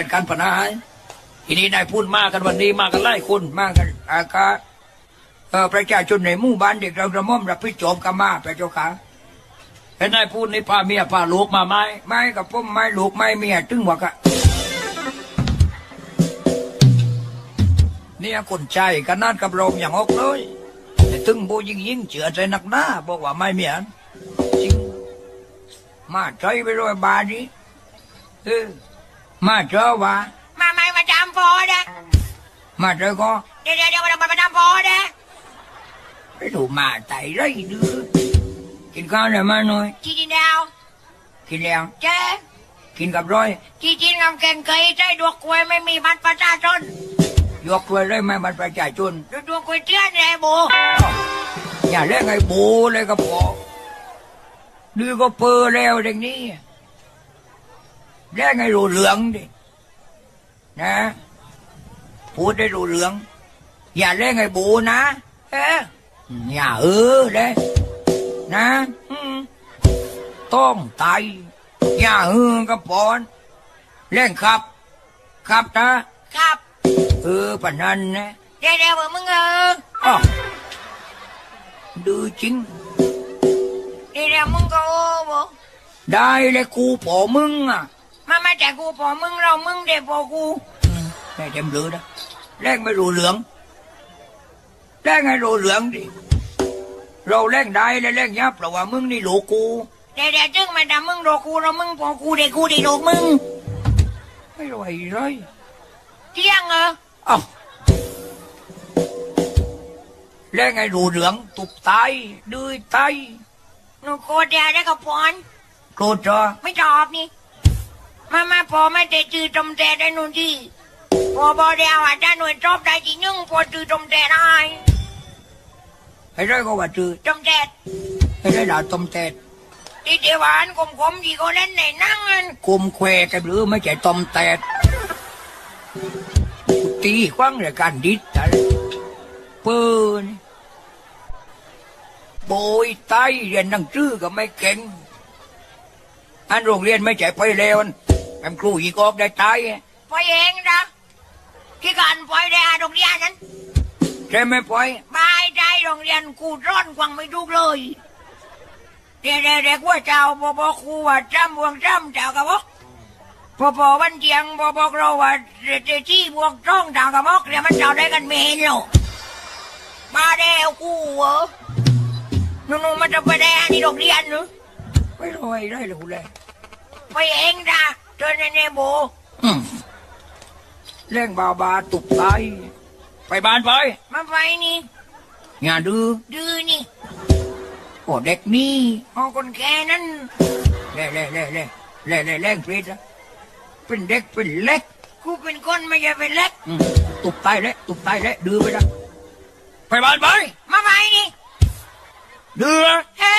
็นการปัญหาทีนี้นายพูดมากกันวันนี้มากกันไล่คนมากกันอากาเออประชาชนในหมู่บ้านเด็กเรากระม่อมรับผิดชอบกันมาพระเจ้าค่ะเห็นนายพูดนี่พาเมียพาลูกมาไหมไม่กับผมไม่ลูกไม่เมียตึงวะกะเนี่ยคนใจกันนั่นกับเราอย่างออกเลยแต่ตึงโบยิ่งยิงเจือใจหนักหน้าบอกว่าไม่เมียนจริงมาใจไปรอยบาทนี้เออ มาเจอว่ามาไม่มาจำพอเด้มาเจอก็เดี๋ยวเดี๋ยวเดี๋ยวมามาจำพอเด้ไปดูมาไตไรดื้อกินข้าวได้มาหน่อยจีจินดาวกินแล้วเจ๊กินกับร้อยจีจินกำเก่งเคยใจดวกกล้วยไม่มีบัตรประชาชนยกถ้วยได้ไหมมันประชาชนดูดวงกล้วยเตี้ยนเลยบูอย่าเล่นไอ้โบเลยก็พอดื้อก็เปอแล้วเด็กนี้ เล่นไอ้รูเหลืองดินะพูดได้รูเหลือง อย่าเล่นไอ้โบนะเอออย่าเออเลยนะอืมต้องตายอย่าเออกับปอน เล่นครับ ครับนะครับ เออปะนันนะเดี๋ยวเดี๋ยวมึงเอออ้าวดื้อจริงเดี๋ยวเดี๋ยวมึงก็โอ้บูได้เลยกูปอมึงอะ มามาแต่กูพอมึงเรามึงเด็กพอกูได้เต็มเลือนะแรงไม่รู้เหลืองแรงให้รู้เหลืองดิเราแรงได้และแรงยับเพราะว่ามึงนี่ลูกกูเดี๋ยวเดี๋ยวจึงมาด่ามึงโดกูเรามึงพอกูเด็กกูเด็กโดมึงไม่ไหวเลยเที่ยงเออเอ้าแรงให้รู้เหลืองตุบตายดื้อตายหนูโกรธเดี๋ยวได้กับพรโกรธจ้ะไม่ตอบนี่ มามาพอไม่แต่จือจมแต่ได้นู่นที่พอบอเดียวอาจจะหน่วยจอบได้จริงนึงพอจือจมแต่ได้ให้ได้ก็ว่าจืดจมแต่ให้ได้ด่าต้มแตดที่เทวานกลมกลมๆที่เขาเล่นในหนั่งอันกุมแควกันหรือไม่ใช่ต้มแตดกูตีคว้างเลยการดิดอะไรปืนโบยไตเรียนหนังสือก็ไม่เก่งอันโรงเรียนไม่ใช่ไปเลวอัน แอมครูอีกออกได้ตายไปเองนะที่การปล่อยได้อาโรงเรียนนั้นใช่ไหมปอยบายใจโรงเรียนกูร้อนกวังไม่ทุกเลยเด็กเด็กว่าเจ้าพอพอครูว่าจำบวงจำเจ้ากระบอกพอพอวันเจียงพอบอกเราว่าเจที่บวงจ้องเจ้ากระบอกเดี๋ยวมันเจ้าได้กันเมนหรอกมาแล้วกูเหรอนู่นๆมันจะไปได้อันนี้โรงเรียนหรือไม่รอยได้เลยกูเลยไปเองจ้ะ เจอในเนโบอืมเร่งบาบาตุกตายไปบ้านไป มาไปนี่อย่าดื้อดื้อนี่โอ้เด็กนี่เอาคนแค่นั้นเล่เล่เล่เล่เล่เล่เล่งเพลดนะเป็นเด็กเป็นเล็กกูเป็นคนไม่ใช่เป็นเล็กอืมตุกตายแล้วตุกตายแล้วดื้อไปนะไปบ้านไป มาไปนี่ดื้อเฮ้